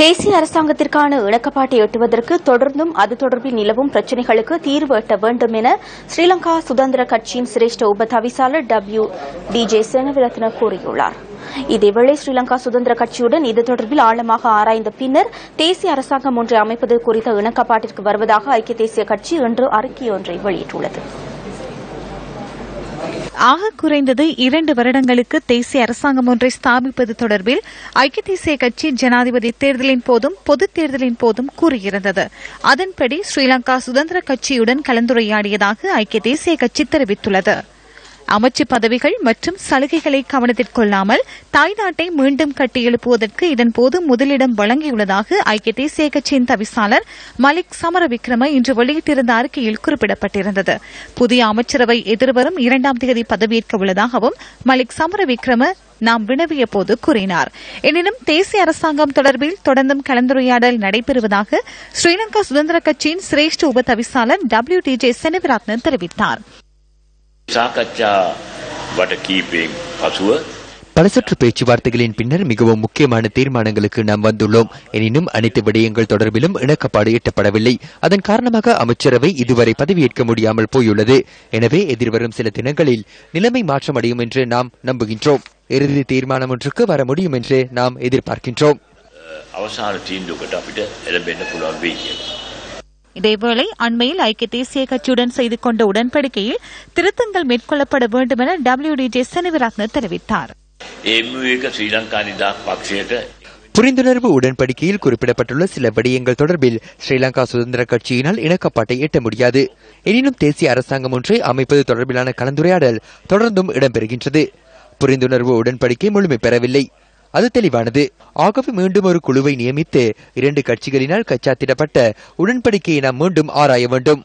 தேசிய அரசாங்கத்திற்கான இணக்கப்பாட்டை எட்டுவதற்கு தொடர்ந்தும் அது தொடர்பில் நிலவும் பிரச்சினைகளுக்கு தீர்வு எட்ட வேண்டும் என ஸ்ரீலங்கா சுதந்திர கட்சியின் சிரேஷ்ட உப தவிசாளர் டபிள்யூ டி ஜே கூறியுள்ளார். இதேவேளை ஸ்ரீலங்கா சுதந்திர கட்சியுடன் இது தொடர்பில் ஆழமாக ஆராய்ந்த பின்னர் தேசிய அரசாங்கம் ஒன்றை அமைப்பது குறித்த இணக்கப்பாட்டிற்கு வருவதாக ஐக்கிய தேசிய கட்சி இன்று அறிக்கை ஒன்றை வெளியிட்டுள்ளது. ஆக குறைந்தது இரண்டு வருடங்களுக்கு தேசிய அரசாங்கம் ஒன்றை ஸ்தாபிப்பது தொடர்பில் ஐக்கிய தேசிய கட்சி ஜனாதிபதி தேர்தலின் போதும் பொதுத் தேர்தலின் போதும் கூறியிருந்தது. அதன்படி ஸ்ரீலங்கா சுதந்திர கட்சியுடன் கலந்துரையாடியதாக ஐக்கிய தேசிய கட்சி தெரிவித்துள்ளது. அமைச்சு பதவிகள் மற்றும் சலுகைகளை கவனத்தில் கொள்ளாமல் தாய்நாட்டை மீண்டும் கட்டியெழுப்புவதற்கு இதன்போது முதலிடம் வழங்கியுள்ளதாக ஐக்கிய தேசிய கட்சியின் தவிசாளர் மலிக் சமரவிக்ரம இன்று வெளியிட்டிருந்த அறிக்கையில் குறிப்பிடப்பட்டிருந்தது. புதிய அமைச்சரவை எதிர்வரும் இரண்டாம் தேதி பதவியேற்க உள்ளதாகவும் மலிக் சமரவிக்ரம நாம் வினவிய போது கூறினார். எனினும் தேசிய அரசாங்கம் தொடர்பில் தொடர்ந்தும் கலந்துரையாடல் நடைபெறுவதாக ஸ்ரீலங்கா சுதந்திர கட்சியின் சிரேஷ்ட உப தவிசாளர் டபிள்யூ டி ஜே செனவிராத்னன் தெரிவித்தார். සාකච්ඡා වට කීපයෙන් පසුව பலசுற்று பேச்சுவார்த்தைகளின் பின்னர் மிகவும் முக்கியமான தீர்மானங்களுக்கு நாம் வந்துள்ளோம் எனினும் அனைத்து விடயங்கள் தொடர்பிலும் இணக்கப்பாடு எட்டப்படவில்லை அதன் காரணமாக அமைச்சரவை இதுவரை பதவியேற்க முடியாமல் போயுள்ளது எனவே எதிர்வரும் சில தினங்களில் நிலைமை மாற்றமடையும் என்று நாம் நம்புகின்றோம் இறுதி தீர்மானம் ஒன்றுக்கு வர முடியும் என்று நாம் எதிர்பார்க்கின்றோம் අවසාන තීන්දුවකට අපිට එළඹෙන්න පුළුවන් වෙයි කියලා. இதேவேளை அண்மையில் ஐக்கிய தேசிய கட்சியுடன் செய்து கொண்ட உடன்படிக்கையில் திருத்தங்கள் மேற்கொள்ளப்பட வேண்டும் என டபிள்யூ டி ஜே செனிவரத்ன தெரிவித்தார் புரிந்துணர்வு உடன்படிக்கையில் குறிப்பிடப்பட்டுள்ள சில விடயங்கள் தொடர்பில் ஸ்ரீலங்கா சுதந்திர கட்சியினால் இணக்கப்பாட்டை எட்ட முடியாது. எனினும் தேசிய அரசாங்கம் ஒன்றை அமைப்பது தொடர்பிலான கலந்துரையாடல் தொடர்ந்தும் இடம்பெறுகின்றது. புரிந்துணர்வு உடன்படிக்கை முழுமை பெறவில்லை. அது தெளிவானது. ஆகவே மீண்டும் ஒரு குழுவை நியமித்து இரண்டு கட்சிகளினால் கச்சாத்திடப்பட்ட உடன்படிக்கையை நாம் மீண்டும் ஆராய வேண்டும்.